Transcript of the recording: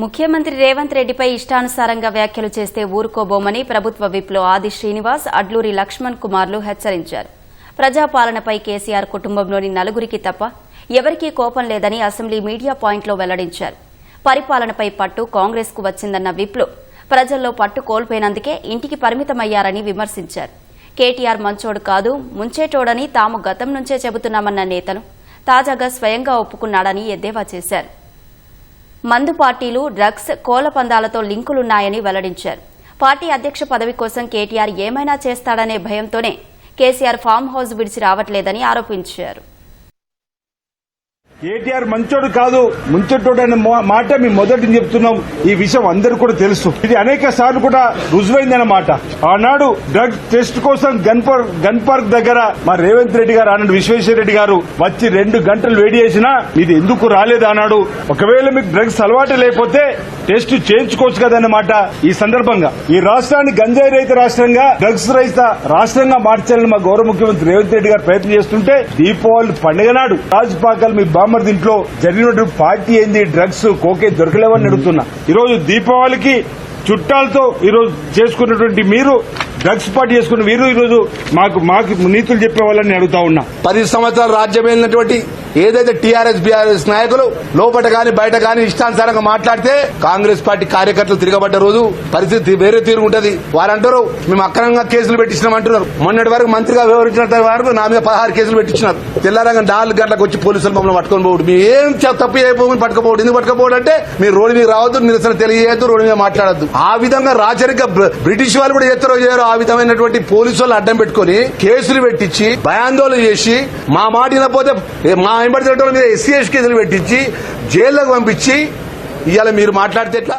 ముఖ్యమంత్రి రేవంత్ రెడ్డిపై ఇష్టానుసారంగా వ్యాఖ్యలు చేస్తే ఊరుకోబోమని ప్రభుత్వ విప్లో ఆది శ్రీనివాస్ అడ్లూరి లక్ష్మణ్ కుమార్లు హెచ్చరించారు. ప్రజాపాలనపై కేసీఆర్ కుటుంబంలోని నలుగురికి తప్ప ఎవరికీ కోపం లేదని అసెంబ్లీ మీడియా పాయింట్లో వెల్లడించారు. పరిపాలనపై పట్టు కాంగ్రెస్కు వచ్చిందన్న విప్లు ప్రజల్లో పట్టు కోల్పోయినందుకే ఇంటికి పరిమితమయ్యారని విమర్శించారు. కేటీఆర్ మంచోడు కాదు ముంచేటోడని తాము గతం నుంచే చెబుతున్నామన్న నేతను తాజాగా స్వయంగా ఒప్పుకున్నాడని ఎద్దేవా చేశారు. మందు పార్టీలు డ్రగ్స్ కోల పందాలతో లింకులున్నాయని వెల్లడించారు. పార్టీ అధ్యక్ష పదవి కోసం కేటీఆర్ ఏమైనా చేస్తాడనే భయంతోనే కేసీఆర్ ఫామ్ హౌస్ విడిచి రావట్లేదని ఆరోపించారు. కేటీఆర్ మంచోడు కాదు ముంచటోడు అనే మా- మాట మేము మొదటి చెప్తున్నాం. ఈ విషయం అందరు కూడా తెలుసు. ఇది అనేక సార్లు కూడా రుజువైందన్నమాట ఆనాడు డ్రగ్ టెస్ట్ కోసం గన్ పార్క్ గన్ పార్క్ దగ్గర మా రేవంత్ రెడ్డి గారు ఆనాడు విశ్వేశ్వర రెడ్డి గారు వచ్చి రెండు గంటలు వేడి చేసినా ఇది ఎందుకు రాలేదు అన్నాడు ఒకవేళ మీకు డ్రగ్స్ అలవాటు లేకపోతే టెస్ట్ చేయించుకోవచ్చు కదన్నమాట ఈ సందర్భంగా. ఈ రాష్ట్రాన్ని గంజాయి రహిత రాష్ట్రంగా డ్రగ్స్ రహిత రాష్ట్రంగా మార్చాలని మా గౌరవ ముఖ్యమంత్రి రేవంత్ రెడ్డి గారు ప్రయత్నం చేస్తుంటే దీపావళి పండుగ నాడు రాజ్ పాకల్ మీ బామ్మర్ దీంట్లో జరిగినటువంటి పార్టీ ఏంది? డ్రగ్స్ కోకే దొరకలేవని అడుగుతున్నా. ఈరోజు దీపావళికి చుట్టాలతో ఈరోజు చేసుకున్నటువంటి మీరు డ్రగ్స్ పార్టీ చేసుకున్న మీరు ఈరోజు మాకు మాకు నీతులు చెప్పే వాళ్ళని అడుగుతా ఉన్నా. పది సంవత్సరాలు రాజ్యం వెళ్ళినటువంటి ఏదైతే టీఆర్ఎస్ బీఆర్ఎస్ నాయకులు లోపల కానీ బయట కానీ ఇష్టానుసారంగా మాట్లాడితే కాంగ్రెస్ పార్టీ కార్యకర్తలు తిరగబడ్డ రోజు పరిస్థితి వేరే తీరు ఉంటది. వారంటారు మేము అక్రమంగా కేసులు పెట్టించినాం అంటున్నారు మొన్నటి వరకు మంత్రిగా వివరించిన వరకు నా మీద పదహారు కేసులు పెట్టించినారు. తెల్లారంగా నాలుగు గంటలకు వచ్చి పోలీసులు మమ్మల్ని పట్టుకొని పోవడం. మేము ఏం తప్పు చేయబోమని పట్టుకపోవడం. ఎందుకు పట్టుకపోవడం అంటే మీరు రోడ్డు మీద రావద్దు నిరసన తెలియజేయద్దు రోడ్డు మీద మాట్లాడద్దు. ఆ విధంగా రాచరిక బ్రిటిష్ వాళ్ళు కూడా ఎత్తరో చేయరు ఆ విధమైనటువంటి పోలీసు వాళ్ళు అడ్డం పెట్టుకొని కేసులు పెట్టించి భయాందోళన చేసి మా మాట వినపోతే మా మా వెంబడిన మీద ఎస్సీ ఎస్ కేసులు పెట్టించి జైల్లోకి పంపించి ఇవాళ మీరు మాట్లాడితే ఎట్లా?